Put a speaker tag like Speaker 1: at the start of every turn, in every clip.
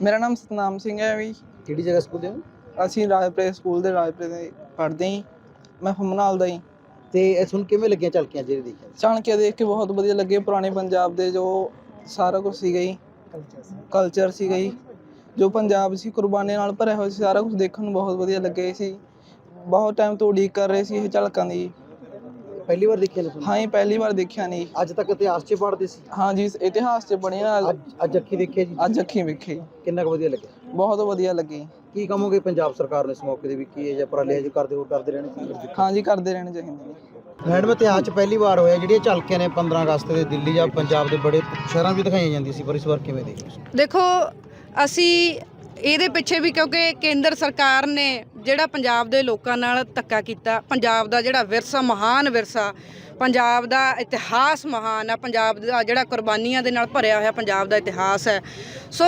Speaker 1: ਮੇਰਾ ਨਾਮ ਸਤਨਾਮ ਸਿੰਘ ਹੈ ਵੀ।
Speaker 2: ਕਿਹੜੀ ਜਗ੍ਹਾ ਸਕੂਲ ਦੇ ਹੋ?
Speaker 1: ਅਸੀਂ ਰਾਜਪੁਰੇ ਸਕੂਲ ਦੇ ਰਾਜਪੁਰੇ ਦੇ ਪੜ੍ਹਦੇ ਹਾਂ। ਮੈਂ ਫਮਨਾਲ ਦਾ ਹੀ।
Speaker 2: ਤੇ ਇਹ ਸੁਣ ਕਿਵੇਂ ਲੱਗੀਆਂ ਝਲਕੀਆਂ ਜਿਹੜੇ ਦੇਖੀਆਂ
Speaker 1: ਚਾਣਕਿਆ ਦੇਖ ਕੇ ਬਹੁਤ ਵਧੀਆ ਲੱਗੇ। ਪੁਰਾਣੇ ਪੰਜਾਬ ਦੇ ਜੋ ਸਾਰਾ ਕੁਝ ਸੀਗਾ ਜੀ ਕਲਚਰ ਸੀਗਾ ਜੀ ਜੋ ਪੰਜਾਬ ਸੀ ਕੁਰਬਾਨੀ ਨਾਲ ਭਰਿਆ ਹੋਇਆ ਸੀ ਸਾਰਾ ਕੁਝ ਦੇਖਣ ਨੂੰ ਬਹੁਤ ਵਧੀਆ ਲੱਗੇ ਸੀ। ਬਹੁਤ ਟਾਈਮ ਤੋਂ ਉਡੀਕ ਕਰ ਰਹੇ ਸੀ ਇਹ ਝਲਕਾਂ ਦੀ।
Speaker 2: ਪਹਿਲੀ ਵਾਰ ਦੇਖਿਆ ਨੇ
Speaker 1: ਹਾਂ ਇਹ ਪਹਿਲੀ ਵਾਰ ਦੇਖਿਆ ਨਹੀਂ
Speaker 2: ਅੱਜ ਤੱਕ ਇਤਿਹਾਸ 'ਚ ਪੜ੍ਹਦੇ ਸੀ?
Speaker 1: ਹਾਂ ਜੀ ਇਤਿਹਾਸ 'ਚ ਬਣੀ ਨਾ
Speaker 2: ਅੱਜ ਅੱਜ ਅੱਖੀ ਦੇਖਿਆ ਜੀ।
Speaker 1: ਅੱਜ ਅੱਖੀਂ ਵੇਖੀ।
Speaker 2: ਕਿੰਨਾ ਕੁ ਵਧੀਆ ਲੱਗਿਆ?
Speaker 1: ਬਹੁਤ ਵਧੀਆ ਲੱਗੀ।
Speaker 2: ਕੀ ਕਹੋਗੇ ਪੰਜਾਬ ਸਰਕਾਰ ਨੇ ਇਸ ਮੌਕੇ ਦੇ ਵੀ ਕੀ ਇਹ ਜਾਂ ਉਪਰਾਲੇ ਜੋ ਕਰਦੇ ਹੋਰ ਕਰਦੇ ਰਹਿਣੇ ਚਾਹੀਦੇ
Speaker 1: ਹਾਂ ਜੀ ਕਰਦੇ ਰਹਿਣੇ ਚਾਹੀਦੇ ਨੇ।
Speaker 2: ਮੈਡਮ ਇਤਿਹਾਸ 'ਚ ਪਹਿਲੀ ਵਾਰ ਹੋਇਆ ਜਿਹੜੀਆਂ ਝਲਕੀਆਂ ਨੇ 15 ਅਗਸਤ ਦੇ ਦਿੱਲੀ ਜਾਂ ਪੰਜਾਬ ਦੇ ਬੜੇ ਸ਼ਹਿਰਾਂ ਵਿੱਚ ਦਿਖਾਈਆਂ ਜਾਂਦੀਆਂ ਸੀ ਪਰ ਇਸ ਵਾਰ ਕਿਵੇਂ ਦੇਖੀ
Speaker 3: ਦੇਖੋ ਅਸੀਂ ਇਹਦੇ ਪਿੱਛੇ ਵੀ ਕਿਉਂਕਿ ਕੇਂਦਰ ਸਰਕਾਰ ਨੇ ਜਿਹੜਾ ਪੰਜਾਬ ਦੇ ਲੋਕਾਂ ਨਾਲ ਧੱਕਾ ਕੀਤਾ, ਪੰਜਾਬ ਦਾ ਜਿਹੜਾ ਵਿਰਸਾ, ਮਹਾਨ ਵਿਰਸਾ, ਪੰਜਾਬ ਦਾ ਇਤਿਹਾਸ ਮਹਾਨ ਆ, ਪੰਜਾਬ ਦਾ ਜਿਹੜਾ ਕੁਰਬਾਨੀਆਂ ਦੇ ਨਾਲ ਭਰਿਆ ਹੋਇਆ ਪੰਜਾਬ ਦਾ ਇਤਿਹਾਸ ਹੈ। ਸੋ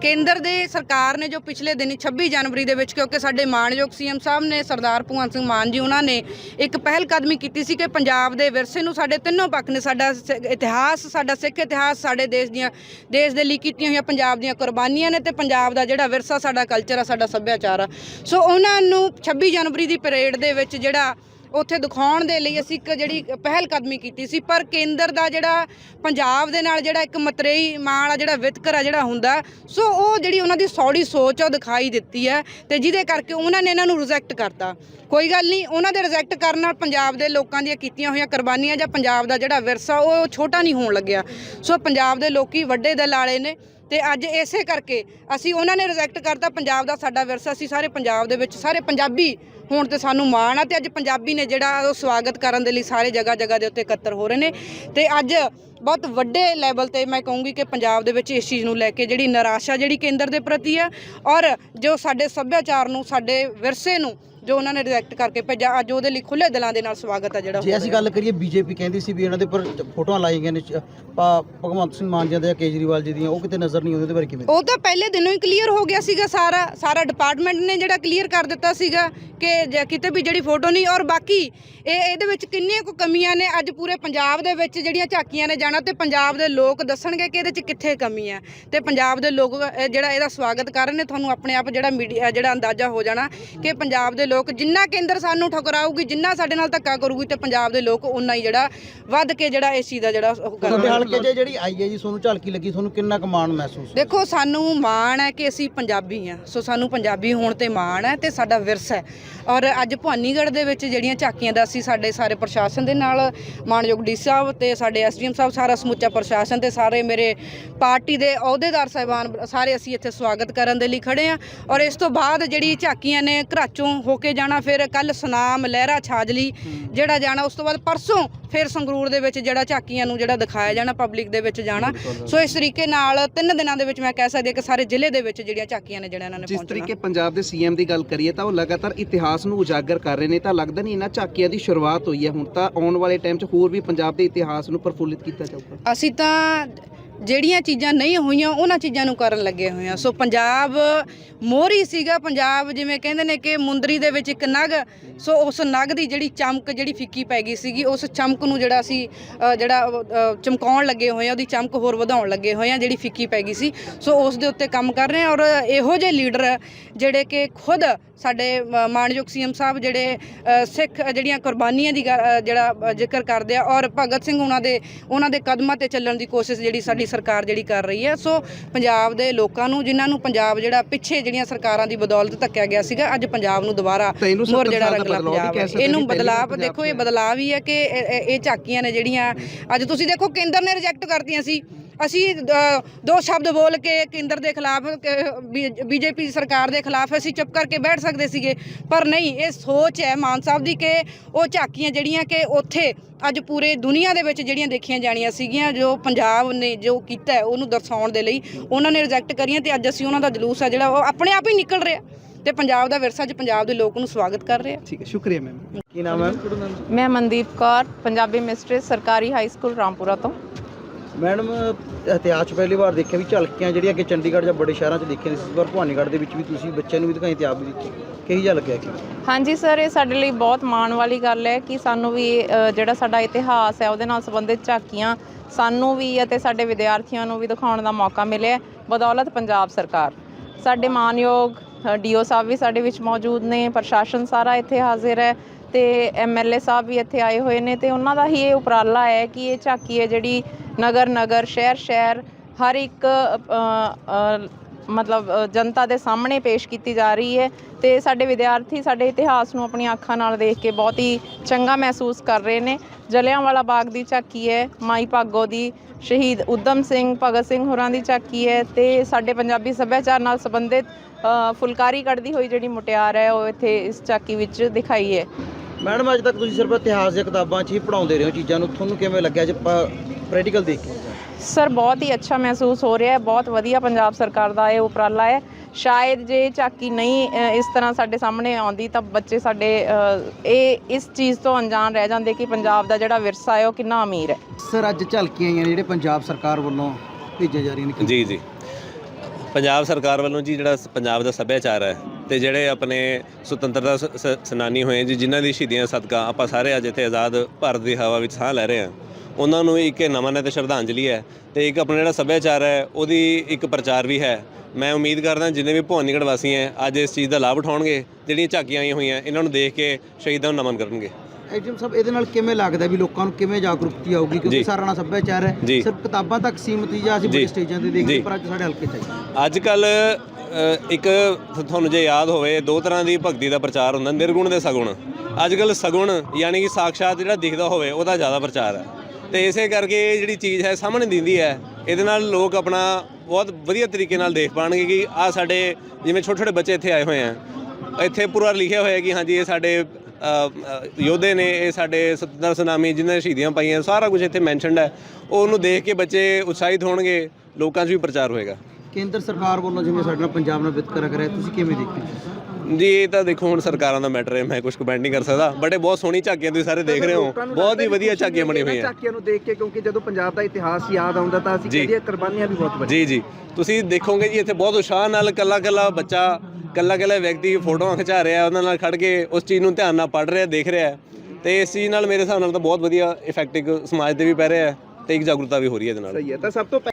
Speaker 3: ਕੇਂਦਰ ਦੇ ਸਰਕਾਰ ਨੇ ਜੋ ਪਿਛਲੇ ਦਿਨੀ 26 ਜਨਵਰੀ ਦੇ ਵਿੱਚ, ਕਿਉਂਕਿ ਸਾਡੇ ਮਾਣਯੋਗ ਸੀਐਮ ਸਾਹਿਬ ਨੇ ਸਰਦਾਰ ਭਗਵੰਤ ਸਿੰਘ ਮਾਨ ਜੀ, ਉਹਨਾਂ ਨੇ ਇੱਕ ਪਹਿਲ ਕਦਮੀ ਕੀਤੀ ਸੀ ਕਿ ਪੰਜਾਬ ਦੇ ਵਿਰਸੇ ਨੂੰ ਸਾਡੇ ਤਿੰਨੋਂ ਪੱਖ ਨੇ, ਸਾਡਾ ਸ- ਇਤਿਹਾਸ, ਸਾਡਾ ਸਿੱਖ ਇਤਿਹਾਸ, ਸਾਡੇ ਦੇਸ਼ ਦੀਆਂ, ਦੇਸ਼ ਦੇ ਲਈ ਕੀਤੀਆਂ ਹੋਈਆਂ ਪੰਜਾਬ ਦੀਆਂ ਕੁਰਬਾਨੀਆਂ ਨੇ ਤੇ ਪੰਜਾਬ ਦਾ ਜਿਹੜਾ ਵਿਰਸਾ, ਸਾਡਾ ਕਲਚਰ ਆ, ਸਾਡਾ ਸੱਭਿਆਚਾਰ ਆ। ਸੋ ਉਹਨਾਂ ਨੂੰ 26 ਜਨਵਰੀ ਦੀ ਪਰੇਡ ਦੇ ਵਿੱਚ ਜਿਹੜਾ ਉੱਥੇ ਦਿਖਾਉਣ ਦੇ ਲਈ ਅਸੀਂ ਇੱਕ ਜਿਹੜੀ ਪਹਿਲ ਕਦਮੀ ਕੀਤੀ ਸੀ, ਪਰ ਕੇਂਦਰ ਦਾ ਜਿਹੜਾ ਪੰਜਾਬ ਦੇ ਨਾਲ ਜਿਹੜਾ ਇੱਕ ਮਤਰੇਈ ਮਾਂ ਵਾਲਾ ਜਿਹੜਾ ਵਿਤਕਰਾ ਜਿਹੜਾ ਹੁੰਦਾ, ਸੋ ਉਹ ਜਿਹੜੀ ਉਹਨਾਂ ਦੀ ਸੌੜੀ ਸੋਚ ਆ, ਉਹ ਦਿਖਾਈ ਦਿੱਤੀ ਹੈ ਤੇ ਜਿਹਦੇ ਕਰਕੇ ਉਹਨਾਂ ਨੇ ਇਹਨਾਂ ਨੂੰ ਰਿਜੈਕਟ ਕਰਤਾ। ਕੋਈ ਗੱਲ ਨਹੀਂ, ਉਹਨਾਂ ਦੇ ਰਿਜੈਕਟ ਕਰਨ ਨਾਲ ਪੰਜਾਬ ਦੇ ਲੋਕਾਂ ਦੀਆਂ ਕੀਤੀਆਂ ਹੋਈਆਂ ਕੁਰਬਾਨੀਆਂ ਜਾਂ ਪੰਜਾਬ ਦਾ ਜਿਹੜਾ ਵਿਰਸਾ, ਉਹ ਛੋਟਾ ਨਹੀਂ ਹੋਣ ਲੱਗਿਆ। ਸੋ ਪੰਜਾਬ ਦੇ ਲੋਕੀ ਵੱਡੇ ਦਿਲ ਵਾਲੇ ਨੇ ਤੇ ਅੱਜ ਇਸੇ ਕਰਕੇ ਅਸੀਂ ਉਹਨਾਂ ਨੇ ਰਿਜੈਕਟ ਕਰਤਾ ਪੰਜਾਬ ਦਾ ਸਾਡਾ ਵਿਰਸਾ ਅਸੀਂ ਸਾਰੇ ਪੰਜਾਬ ਦੇ ਵਿੱਚ, ਸਾਰੇ ਪੰਜਾਬੀ ਹੁਣ ਤੇ ਸਾਨੂੰ ਮਾਣ ਆ ਤੇ ਅੱਜ ਪੰਜਾਬੀ ਨੇ ਜਿਹੜਾ ਉਹ ਸਵਾਗਤ ਕਰਨ ਦੇ ਲਈ ਸਾਰੇ ਜਗ੍ਹਾ ਜਗ੍ਹਾ ਦੇ ਉੱਤੇ ਇਕੱਤਰ ਹੋ ਰਹੇ ਨੇ ਤੇ ਅੱਜ ਬਹੁਤ ਵੱਡੇ ਲੈਵਲ ਤੇ ਮੈਂ ਕਹੂੰਗੀ ਕਿ ਪੰਜਾਬ ਦੇ ਵਿੱਚ ਇਸ ਚੀਜ਼ ਨੂੰ ਲੈ ਕੇ ਜਿਹੜੀ ਨਿਰਾਸ਼ਾ ਜਿਹੜੀ ਕੇਂਦਰ ਦੇ ਪ੍ਰਤੀ ਆ ਔਰ ਜੋ ਸਾਡੇ ਸੱਭਿਆਚਾਰ ਨੂੰ, ਸਾਡੇ ਵਿਰਸੇ ਨੂੰ ਜੋ ਉਹਨਾਂ ਨੇ ਰਿਜੈਕਟ ਕਰਕੇ ਭੇਜਿਆ। ਅੱਜ ਉਹਦੇ ਲਈ ਖੁੱਲੇ ਦਿਲਾਂ ਦੇ ਨਾਲ ਸਵਾਗਤ ਆ ਜਿਹੜਾ
Speaker 2: ਜੇ
Speaker 3: ਹੋ
Speaker 2: ਅਸੀਂ। ਗੱਲ ਕਰੀਏ ਬੀਜੇਪੀ ਕਹਿੰਦੀ ਸੀ ਵੀ ਇਹਨਾਂ ਦੇ ਉੱਪਰ ਫੋਟੋਆਂ ਲਾਈ ਗਈਆਂ ਨੇ ਭਗਵੰਤ ਸਿੰਘ ਮਾਨ ਜੀ ਦੇ ਜਾਂ ਕੇਜਰੀਵਾਲ ਜੀ ਦੀਆਂ ਉਹ ਕਿਤੇ ਨਜ਼ਰ ਨਹੀਂ ਆਉਂਦੇ ਉਹਦੇ ਬਾਰੇ ਕਿਵੇਂ?
Speaker 3: ਉਹ ਤਾਂ ਪਹਿਲੇ ਦਿਨੋਂ ਹੀ ਕਲੀਅਰ ਹੋ ਗਿਆ ਸੀਗਾ ਸਾਰਾ ਸਾਰਾ ਡਿਪਾਰਟਮੈਂਟ ਨੇ ਜਿਹੜਾ ਕਲੀਅਰ ਕਰ ਦਿੱਤਾ ਸੀਗਾ ਕਿ ਜੇ ਕਿਤੇ ਵੀ ਜਿਹੜੀ ਫੋਟੋ ਨਹੀਂ ਔਰ ਬਾਕੀ ਇਹ ਇਹਦੇ ਵਿੱਚ ਕਿੰਨੀਆਂ ਕੁ ਕਮੀਆਂ ਨੇ ਅੱਜ ਪੂਰੇ ਪੰਜਾਬ ਦੇ ਵਿੱਚ ਜਿਹੜੀਆਂ ਝਾਕੀਆਂ ਨੇ ਜਾਣਾ ਤੇ ਪੰਜਾਬ ਦੇ ਲੋਕ ਦੱਸਣਗੇ ਕਿ ਇਹਦੇ 'ਚ ਕਿੱਥੇ ਕਮੀ ਆ। ਤੇ ਪੰਜਾਬ ਦੇ ਲੋਕ ਜਿਹੜਾ ਇਹਦਾ ਸਵਾਗਤ ਕਰ ਰਹੇ ਨੇ ਤੁਹਾਨੂੰ ਆਪਣੇ ਆਪ ਜਿਹੜਾ ਮੀਡੀਆ ਜਿਹੜਾ ਅੰਦਾਜ਼ਾ ਹੋ ਜਾਣਾ ਕਿ ਪੰਜਾਬ ਦੇ ਲੋਕ ਜਿੰਨਾ ਕੇਂਦਰ ਸਾਨੂੰ ਠੁਕਰਾਊਗੀ ਜਿੰਨਾ ਸਾਡੇ ਨਾਲ ਧੱਕਾ ਕਰੂਗੀ ਤੇ ਪੰਜਾਬ ਦੇ ਲੋਕ ਉਨਾ ਹੀ ਜਿਹੜਾ ਵੱਧ ਕੇ ਜਿਹੜਾ ਇਸ ਚੀਜ਼ ਦਾ ਜਿਹੜਾ ਉਹ
Speaker 2: ਤੁਹਾਡੇ
Speaker 3: ਕਰਨਗੇ
Speaker 2: ਹਲਕੇ 'ਚ ਜਿਹੜੀ ਆਈ ਹੈ ਜੀ ਤੁਹਾਨੂੰ ਝਲਕੀ ਲੱਗੀ ਤੁਹਾਨੂੰ ਕਿੰਨਾ ਕੁ ਮਾਣ ਮਹਿਸੂਸ ਹੋਇਆ?
Speaker 3: ਦੇਖੋ ਸਾਨੂੰ ਮਾਣ ਹੈ ਕਿ ਅਸੀਂ ਪੰਜਾਬੀ ਆ ਸੋ ਸਾਨੂੰ ਪੰਜਾਬੀ ਹੋਣ ਤੇ ਮਾਣ ਹੈ ਤੇ ਸਾਡਾ ਵਿਰਸਾ ਹੈ। ਔਰ ਅੱਜ ਭਵਾਨੀਗੜ੍ਹ ਦੇ ਵਿੱਚ ਜਿਹੜੀਆਂ ਝਾਕੀਆਂ ਦਾ ਅਸੀਂ ਸਾਡੇ ਸਾਰੇ ਪ੍ਰਸ਼ਾਸਨ ਦੇ ਨਾਲ ਮਾਨਯੋਗ ਡੀ ਸਾਹਿਬ ਤੇ ਸਾਡੇ ਐਸਡੀਐਮ ਸਾਹਿਬ ਸਾਰਾ ਸਮੁੱਚਾ ਪ੍ਰਸ਼ਾਸਨ ਤੇ ਸਾਰੇ ਮੇਰੇ ਪਾਰਟੀ ਦੇ ਅਹੁਦੇਦਾਰ ਸਾਹਿਬਾਨ ਸਾਰੇ ਅਸੀਂ ਇੱਥੇ ਸਵਾਗਤ ਕਰਨ ਦੇ ਲਈ ਖੜੇ ਆ ਔਰ ਇਸ ਤੋਂ ਬਾਅਦ ਜਿਹੜੀ ਝਾਕੀਆਂ ਨੇ ਘਰਾਚੋਂ ਹੋ ਕੇ ਜਾਣਾ ਫਿਰ ਕੱਲ ਸੁਨਾਮ ਲਹਿਰਾ ਛਾਜਲੀ ਜਿਹੜਾ ਜਾਣਾ ਉਸ ਤੋਂ ਬਾਅਦ ਪਰਸੋਂ ਫਿਰ ਸੰਗਰੂਰ ਦੇ ਵਿੱਚ ਜਿਹੜਾ ਝਾਕੀਆਂ ਨੂੰ ਜਿਹੜਾ ਦਿਖਾਇਆ ਜਾਣਾ ਪਬਲਿਕ ਦੇ ਵਿੱਚ ਜਾਣਾ। ਸੋ ਇਸ ਤਰੀਕੇ ਨਾਲ ਤਿੰਨ ਦਿਨਾਂ ਦੇ ਵਿੱਚ ਮੈਂ ਕਹਿ ਸਕਦੀ ਹਾਂ ਕਿ ਸਾਰੇ ਜ਼ਿਲ੍ਹੇ ਦੇ ਵਿੱਚ ਜਿਹੜੀਆਂ ਝਾਕੀਆਂ ਨੇ ਜਿਹੜਾ ਇਹਨਾਂ ਨੇ
Speaker 4: ਜਿਸ ਤਰੀਕੇ ਪੰਜਾਬ ਦੇ ਸੀਐਮ ਦੀ ਗੱਲ ਕਰੀਏ ਤਾਂ ਉਹ ਲਗਾਤਾਰ ਇਤਿਹਾਸ ਨੂੰ ਉਜਾਗਰ ਕਰ ਰਹੇ ਨੇ ਤਾਂ ਲੱਗਦਾ ਨਹੀਂ ਇਹਨਾਂ ਝਾਕੀਆਂ ਦੀ ਸ਼ੁਰੂਆਤ ਹੋਈ ਹੈ ਹੁਣ ਤਾਂ ਆਉਣ ਵਾਲੇ ਟਾਈਮ 'ਚ ਹੋਰ ਵੀ ਪੰਜਾਬ ਦੇ ਇਤਿਹਾਸ ਨੂੰ ਪ੍ਰਫੁੱਲਿਤ ਕੀਤਾ ਜਾਊਗਾ।
Speaker 3: ਅਸੀਂ ਤਾਂ ਜਿਹੜੀਆਂ ਚੀਜ਼ਾਂ ਨਹੀਂ ਹੋਈਆਂ, ਉਹਨਾਂ ਚੀਜ਼ਾਂ ਨੂੰ ਕਰਨ ਲੱਗੇ ਹੋਏ ਆ। ਸੋ ਪੰਜਾਬ ਮੋਹਰੀ ਸੀਗਾ। ਪੰਜਾਬ ਜਿਵੇਂ ਕਹਿੰਦੇ ਨੇ ਕਿ ਮੁੰਦਰੀ ਦੇ ਵਿੱਚ ਇੱਕ ਨਗ, ਸੋ ਉਸ ਨਗ ਦੀ ਜਿਹੜੀ ਚਮਕ, ਜਿਹੜੀ ਫਿੱਕੀ ਪੈ ਗਈ ਸੀਗੀ, ਉਸ ਚਮਕ ਨੂੰ ਜਿਹੜਾ ਅਸੀਂ ਜਿਹੜਾ ਚਮਕਾਉਣ ਲੱਗੇ ਹੋਏ ਆ, ਉਹਦੀ ਚਮਕ ਹੋਰ ਵਧਾਉਣ ਲੱਗੇ ਹੋਏ ਆ, ਜਿਹੜੀ ਫਿੱਕੀ ਪੈ ਗਈ ਸੀ। ਸੋ ਉਸ ਦੇ ਉੱਤੇ ਕੰਮ ਕਰ ਰਹੇ ਆ ਔਰ ਇਹੋ ਜਿਹੇ ਲੀਡਰ ਜਿਹੜੇ ਕਿ ਖੁਦ ਸਾਡੇ ਮ- ਮਾਣਯੋਗ ਸੀਐਮ ਸਾਹਿਬ ਜਿਹੜੇ ਸਿੱਖ ਜਿਹੜੀਆਂ ਕੁਰਬਾਨੀਆਂ ਦੀ ਜਿਹੜਾ ਜ਼ਿਕਰ ਕਰਦੇ ਆ ਔਰ ਭਗਤ ਸਿੰਘ ਉਹਨਾਂ ਦੇ ਉਹਨਾਂ ਦੇ ਕਦਮਾਂ ਤੇ ਚੱਲਣ ਦੀ ਕੋਸ਼ਿਸ਼ ਜਿਹੜੀ ਸਾਡੀ ਸਰਕਾਰ ਜਿਹੜੀ ਕਰ ਰਹੀ ਹੈ। ਸੋ ਪੰਜਾਬ ਦੇ ਲੋਕਾਂ ਨੂੰ ਜਿਨ੍ਹਾਂ ਨੂੰ ਪੰਜਾਬ ਜਿਹੜਾ ਪਿੱਛੇ ਜਿਹੜੀਆਂ ਸਰਕਾਰਾਂ ਦੀ ਬਦੌਲਤ ਧੱਕਿਆ ਗਿਆ ਸੀਗਾ ਅੱਜ ਪੰਜਾਬ ਨੂੰ ਦੁਬਾਰਾ ਮੋਰ
Speaker 4: 70
Speaker 3: ਜਿਹੜਾ ਰੰਗਲਾ ਪੰਜਾਬ ਹੈ। ਇਹਨੂੰ ਬਦਲਾਅ ਦੇਖੋ ਇਹ ਬਦਲਾਅ ਵੀ ਹੈ ਕਿ ਇਹ ਝਾਕੀਆਂ ਨੇ ਜਿਹੜੀਆਂ ਅੱਜ ਤੁਸੀਂ ਦੇਖੋ ਕੇਂਦਰ ਨੇ ਰਿਜੈਕਟ ਕਰਤੀਆਂ ਸੀ। ਅਸੀਂ ਦੋ ਸ਼ਬਦ ਬੋਲ ਕੇ ਕੇਂਦਰ ਦੇ ਖਿਲਾਫ ਬੀਜੇਪੀ ਸਰਕਾਰ ਦੇ ਖਿਲਾਫ ਅਸੀਂ ਚੁੱਪ ਕਰਕੇ ਬੈਠ ਸਕਦੇ ਸੀਗੇ। ਪਰ ਨਹੀਂ ਇਹ ਸੋਚ ਹੈ ਮਾਨ ਸਾਹਿਬ ਦੀ ਕਿ ਉਹ ਝਾਕੀਆਂ ਜਿਹੜੀਆਂ ਕਿ ਉੱਥੇ ਅੱਜ ਪੂਰੇ ਦੁਨੀਆ ਦੇ ਵਿੱਚ ਜਿਹੜੀਆਂ ਦੇਖੀਆਂ ਜਾਣੀਆਂ ਸੀਗੀਆਂ ਜੋ ਪੰਜਾਬ ਨੇ ਜੋ ਕੀਤਾ ਉਹਨੂੰ ਦਰਸਾਉਣ ਦੇ ਲਈ ਉਹਨਾਂ ਨੇ ਰਿਜੈਕਟ ਕਰੀਆਂ ਤੇ ਅੱਜ ਅਸੀਂ ਉਹਨਾਂ ਦਾ ਜਲੂਸ ਆ ਜਿਹੜਾ ਉਹ ਆਪਣੇ ਆਪ ਹੀ ਨਿਕਲ ਰਿਹਾ। ਤੇ ਪੰਜਾਬ ਦਾ ਵਿਰਸਾ ਅੱਜ ਪੰਜਾਬ ਦੇ ਲੋਕ ਨੂੰ ਸਵਾਗਤ ਕਰ ਰਹੇ।
Speaker 4: ਠੀਕ ਹੈ ਸ਼ੁਕਰੀਆ ਮੈਮ।
Speaker 2: ਕੀ ਨਾਮ ਹੈ?
Speaker 5: ਮੈਂ ਮਨਦੀਪ ਕੌਰ ਪੰਜਾਬੀ ਮਿਸਟਰਸ ਸਰਕਾਰੀ ਹਾਈ ਸਕੂਲ ਰਾਮਪੁਰਾ ਤੋਂ।
Speaker 2: ਮੈਡਮ ਇਤਿਹਾਸ 'ਚ ਪਹਿਲੀ ਵਾਰ ਦੇਖਿਆ ਵੀ ਝਲਕੀਆਂ ਜਿਹੜੀਆਂ ਕਿ ਚੰਡੀਗੜ੍ਹ ਜਾਂ ਬੜੇ ਸ਼ਹਿਰਾਂ 'ਚ ਦੇਖੀਆਂ ਨੇ ਇਸ ਵਾਰ ਭਵਾਨੀਗੜ੍ਹ ਦੇ ਵਿੱਚ ਵੀ ਤੁਸੀਂ ਬੱਚਿਆਂ ਨੂੰ ਵੀ ਦਿਖਾਈ ਤੇ ਆਪ ਵੀ ਦੇਖੀ। ਕਿਹੀ ਜਿਹਾ ਲੱਗਿਆ ਕਿ?
Speaker 5: ਹਾਂਜੀ ਸਰ ਇਹ ਸਾਡੇ ਲਈ ਬਹੁਤ ਮਾਣ ਵਾਲੀ ਗੱਲ ਹੈ ਕਿ ਸਾਨੂੰ ਵੀ ਅ, ਜਿਹੜਾ ਸਾਡਾ ਇਤਿਹਾਸ ਹੈ ਉਹਦੇ ਨਾਲ ਸੰਬੰਧਿਤ ਝਾਕੀਆਂ ਸਾਨੂੰ ਵੀ ਅਤੇ ਸਾਡੇ ਵਿਦਿਆਰਥੀਆਂ ਨੂੰ ਵੀ ਦਿਖਾਉਣ ਦਾ ਮੌਕਾ ਮਿਲਿਆ ਬਦੌਲਤ ਪੰਜਾਬ ਸਰਕਾਰ ਸਾਡੇ ਮਾਨਯੋਗ ਡੀਓ ਸਾਹਿਬ ਵੀ ਸਾਡੇ ਵਿੱਚ ਮੌਜੂਦ ਨੇ ਪ੍ਰਸ਼ਾਸਨ ਸਾਰਾ ਇੱਥੇ ਹਾਜ਼ਰ ਹੈ ਤੇ ਐਮਐਲਏ ਸਾਹਿਬ ਵੀ ਇੱਥੇ ਆਏ ਹੋਏ ਨੇ ਤੇ ਉਹਨਾਂ ਦਾ ਹੀ ਇਹ ਉਪਰਾਲਾ ਹੈ ਕਿ ਇਹ ਝਾਕੀ ਹੈ ਜਿਹੜੀ ਨਗਰ ਨਗਰ, ਸ਼ਹਿਰ ਸ਼ਹਿਰ, ਹਰ ਇੱਕ ਮਤਲਬ ਜਨਤਾ ਦੇ ਸਾਹਮਣੇ ਪੇਸ਼ ਕੀਤੀ ਜਾ ਰਹੀ ਹੈ ਤੇ ਸਾਡੇ ਵਿਦਿਆਰਥੀ ਸਾਡੇ ਇਤਿਹਾਸ ਨੂੰ ਆਪਣੀਆਂ ਅੱਖਾਂ ਨਾਲ ਦੇਖ ਕੇ ਬਹੁਤ ਹੀ ਚੰਗਾ ਮਹਿਸੂਸ ਕਰ ਰਹੇ ਨੇ। ਜਲਿਆਂਵਾਲਾ ਬਾਗ ਦੀ ਝਾਕੀ ਹੈ, ਮਾਈ ਭਾਗੋ ਦੀ, ਸ਼ਹੀਦ ਉਦਮ ਸਿੰਘ, ਭਗਤ ਸਿੰਘ ਹੋਰਾਂ ਦੀ ਝਾਕੀ ਹੈ ਤੇ ਸਾਡੇ ਪੰਜਾਬੀ ਸੱਭਿਆਚਾਰ ਨਾਲ ਸੰਬੰਧਿਤ ਫੁਲਕਾਰੀ ਕੱਢਦੀ ਹੋਈ ਜਿਹੜੀ ਮੁਟਿਆਰ ਹੈ, ਉਹ ਇੱਥੇ ਇਸ ਝਾਕੀ ਵਿੱਚ ਦਿਖਾਈ ਹੈ।
Speaker 2: ਮੈਡਮ, ਅੱਜ ਤੱਕ ਤੁਸੀਂ ਸਿਰਫ ਇਤਿਹਾਸ ਦੀਆਂ ਕਿਤਾਬਾਂ 'ਚ ਹੀ ਪੜਾਉਂਦੇ ਰਹੇ ਹੋ, ਚੀਜ਼ਾਂ ਨੂੰ ਤੁਹਾਨੂੰ ਕਿਵੇਂ ਲੱਗਿਆ? ਜੇ ਪ੍ਰੈਕਟੀਕਲ ਦੇਖ ਕੇ?
Speaker 5: ਸਰ ਬਹੁਤ ਹੀ ਅੱਛਾ ਮਹਿਸੂਸ ਹੋ ਰਿਹਾ ਹੈ ਬਹੁਤ ਵਧੀਆ ਪੰਜਾਬ ਸਰਕਾਰ ਦਾ ਇਹ ਉਪਰਾਲਾ ਹੈ। ਸ਼ਾਇਦ ਜੇ ਝਾਕੀ ਨਹੀਂ ਅ, ਇਸ ਤਰ੍ਹਾਂ ਸਾਡੇ ਸਾਹਮਣੇ ਆਉਂਦੀ ਤਾਂ ਬੱਚੇ ਸਾਡੇ ਅ, ਇਹ ਇਸ ਚੀਜ਼ ਤੋਂ ਅਣਜਾਣ ਰਹਿ ਜਾਂਦੇ ਕਿ ਪੰਜਾਬ ਦਾ ਜਿਹੜਾ ਵਿਰਸਾ ਹੈ ਉਹ ਕਿੰਨਾ ਅਮੀਰ ਹੈ।
Speaker 2: ਸਰ ਅੱਜ ਝਲਕੀਆਂ ਆਈਆਂ ਨੇ ਜਿਹੜੇ ਪੰਜਾਬ ਸਰਕਾਰ ਵੱਲੋਂ ਭੇਜੀਆਂ ਜਾ ਰਹੀਆਂ ਨੇ।
Speaker 6: ਜੀ ਜੀ। ਪੰਜਾਬ ਸਰਕਾਰ ਵੱਲੋਂ ਜੀ ਜਿਹੜਾ ਸ- ਪੰਜਾਬ ਦਾ ਸੱਭਿਆਚਾਰ ਹੈ ਤੇ ਜਿਹੜੇ ਆਪਣੇ ਸੁਤੰਤਰਤਾ ਸ- ਸ- ਸੈਨਾਨੀ ਹੋਏ ਜੀ ਜਿਨ੍ਹਾਂ ਦੀ ਸ਼ਹੀਦੀਆਂ ਸਦਕਾ ਆਪਾਂ ਸਾਰੇ ਅੱਜ ਇੱਥੇ ਆਜ਼ਾਦ ਭਾਰਤ ਦੀ ਹਵਾ ਵਿੱਚ ਸਾਹ ਲੈ ਰਹੇ ਹਾਂ ਉਹਨਾਂ ਨੂੰ ਇੱਕ ਨਮਨ ਹੈ ਤੇ ਸ਼ਰਧਾਂਜਲੀ ਹੈ ਤੇ ਇੱਕ ਆਪਣਾ ਜਿਹੜਾ ਸੱਭਿਆਚਾਰ ਹੈ ਉਹਦੀ ਇੱਕ ਪ੍ਰਚਾਰ ਵੀ ਹੈ ਮੈਂ ਉਮੀਦ ਕਰਦਾ ਜਿੰਨੇ ਵੀ ਭਵਾਨੀਗੜ੍ਹ ਵਾਸੀ ਹੈ ਅੱਜ ਇਸ ਚੀਜ਼ ਦਾ ਲਾਭ ਉਠਾਉਣਗੇ ਜਿਹੜੀਆਂ ਝਾਕੀਆਂ ਆਈਆਂ ਹੋਈਆਂ ਇਹਨਾਂ ਨੂੰ ਦੇਖ ਕੇ ਸ਼ਹੀਦਾਂ ਨੂੰ ਨਮਨ ਕਰਨਗੇ
Speaker 2: ਐਜਮ ਸਾਹਿਬ ਇਹਦੇ ਨਾਲ ਕਿਵੇਂ ਲੱਗਦਾ ਵੀ ਲੋਕਾਂ ਨੂੰ ਕਿਵੇਂ ਜਾਗਰੂਕਤੀ ਆਊਗੀ ਕਿਉਂਕਿ
Speaker 6: ਜੀ।
Speaker 2: ਸਾਰਾ ਨਾਲ ਸੱਭਿਆਚਾਰ ਹੈ। ਸਿਰਫ ਕਿਤਾਬਾਂ ਤੱਕ ਸੀਮਤ ਹੀ ਜਾਂ ਅਸੀਂ। ਬੜੇ ਸਟੇਜਾਂ ਤੇ ਦੇਖਦੇ। ਪਰ ਅੱਜ ਸਾਡੇ ਹਲਕੇ 'ਚ
Speaker 6: ਅੱਜ ਕੱਲ ਇੱਕ ਤੁਹਾਨੂੰ ਜੇ ਯਾਦ ਹੋਵੇ ਦੋ ਤਰ੍ਹਾਂ ਦੀ ਭਗਤੀ ਦਾ ਪ੍ਰਚਾਰ ਹੁੰਦਾ ਨਿਰਗੁਣ ਤੇ ਸਗੁਣ ਅੱਜ ਕੱਲ ਸਗੁਣ ਯਾਨੀ ਕਿ ਸਾਕਸ਼ਾਤ ਜਿਹੜਾ ਦਿਖਦਾ ਹੋਵੇ ਉਹਦਾ ਜ਼ਿਆਦਾ ਪ੍ਰਚਾਰ ਹੈ ਤੇ ਇਸੇ ਕਰਕੇ ਇਹ ਜਿਹੜੀ ਚੀਜ਼ ਹੈ ਸਾਹਮਣੇ ਦਿੰਦੀ ਹੈ, ਇਹਦੇ ਨਾਲ ਲੋਕ ਆਪਣਾ ਬਹੁਤ ਵਧੀਆ ਤਰੀਕੇ ਨਾਲ ਦੇਖ ਪਾਣਗੇ ਕਿ ਆ ਸਾਡੇ ਜਿਵੇਂ ਛੋਟੇ ਛੋਟੇ ਬੱਚੇ ਇੱਥੇ ਆਏ ਹੋਏ ਆ, ਇੱਥੇ ਪੂਰਾ ਲਿਖਿਆ ਹੋਇਆ ਕਿ ਹਾਂਜੀ ਇਹ ਸਾਡੇ ਯੋਧੇ ਨੇ, ਇਹ ਸਾਡੇ ਸਤਿੰਦਰ ਸੁਨਾਮੀ ਜਿਨ੍ਹਾਂ ਨੇ ਸ਼ਹੀਦੀਆਂ ਪਾਈਆਂ, ਸਾਰਾ ਕੁਝ ਇੱਥੇ ਮੈਂਸ਼ਨਡ ਹੈ। ਉਹ ਉਹਨੂੰ ਦੇਖ ਕੇ ਬੱਚੇ ਉਤਸ਼ਾਹਿਤ ਹੋਣਗੇ, ਲੋਕਾਂ 'ਚ ਵੀ ਪ੍ਰਚਾਰ ਹੋਏਗਾ।
Speaker 2: ਕੇਂਦਰ ਸਰਕਾਰ ਵੱਲੋਂ ਜਿਵੇਂ ਸਾਡੇ ਨਾਲ ਪੰਜਾਬ ਨਾਲ ਵਿਤਕਰਾ ਕਰਿਆ, ਤੁਸੀਂ ਕਿਵੇਂ ਦੇਖਦੇ ਹੋ?
Speaker 6: ਜੀ ਇਹ ਤਾਂ ਦੇਖੋ ਹੁਣ ਸਰਕਾਰਾਂ ਦਾ ਮੈਟਰ ਹੈ ਮੈਂ ਕੁਝ ਕਮੈਂਟ ਨਹੀਂ ਕਰ ਸਕਦਾ ਬਟ ਇਹ ਬਹੁਤ ਸੋਹਣੀ ਝਾਕੀਆਂ ਤੁਸੀਂ ਸਾਰੇ ਦੇਖ ਰਹੇ ਹੋ। ਬਹੁਤ ਹੀ ਵਧੀਆ ਝਾਕੀਆਂ ਬਣੀਆਂ ਹੋਈਆਂ।
Speaker 4: ਝਾਕੀਆਂ ਨੂੰ ਦੇਖ ਕੇ ਕਿਉਂਕਿ ਜਦੋਂ ਪੰਜਾਬ ਦਾ ਇਤਿਹਾਸ ਯਾਦ ਆਉਂਦਾ ਤਾਂ ਅਸੀਂ। ਕਹਿੰਦੇ ਕੁਰਬਾਨੀਆਂ ਵੀ ਬਹੁਤ ਵੱਡੀਆਂ।
Speaker 6: ਜੀ। ਜੀ ਤੁਸੀਂ ਦੇਖੋਗੇ ਜੀ ਇੱਥੇ ਬਹੁਤ ਉਤਸ਼ਾਹ ਨਾਲ ਕੱਲਾ ਕੱਲਾ ਬੱਚਾ ਕੱਲਾ ਕੱਲਾ ਵਿਅਕਤੀ ਫੋਟੋਆਂ ਖਿਚਾ ਰਿਹਾ ਉਹਨਾਂ ਨਾਲ ਖੜ ਕੇ ਉਸ ਚੀਜ਼ ਨੂੰ ਧਿਆਨ ਨਾਲ ਪੜ ਰਿਹਾ ਦੇਖ ਰਿਹਾ। ਤੇ ਇਸ ਚੀਜ਼ ਨਾਲ ਮੇਰੇ ਹਿਸਾਬ ਨਾਲ ਤਾਂ ਬਹੁਤ ਵਧੀਆ ਇਫੈਕਟ ਇੱਕ ਸਮਾਜ ਤੇ ਵੀ ਪੈ ਰਿਹਾ ਤੇ ਇੱਕ ਜਾਗਰੂਕਤਾ ਵੀ ਹੋ ਰਹੀ ਹੈ ਇਹਦੇ ਨਾਲ।
Speaker 4: ਸਹੀ ਹੈ। ਤਾਂ ਸਭ ਤੋਂ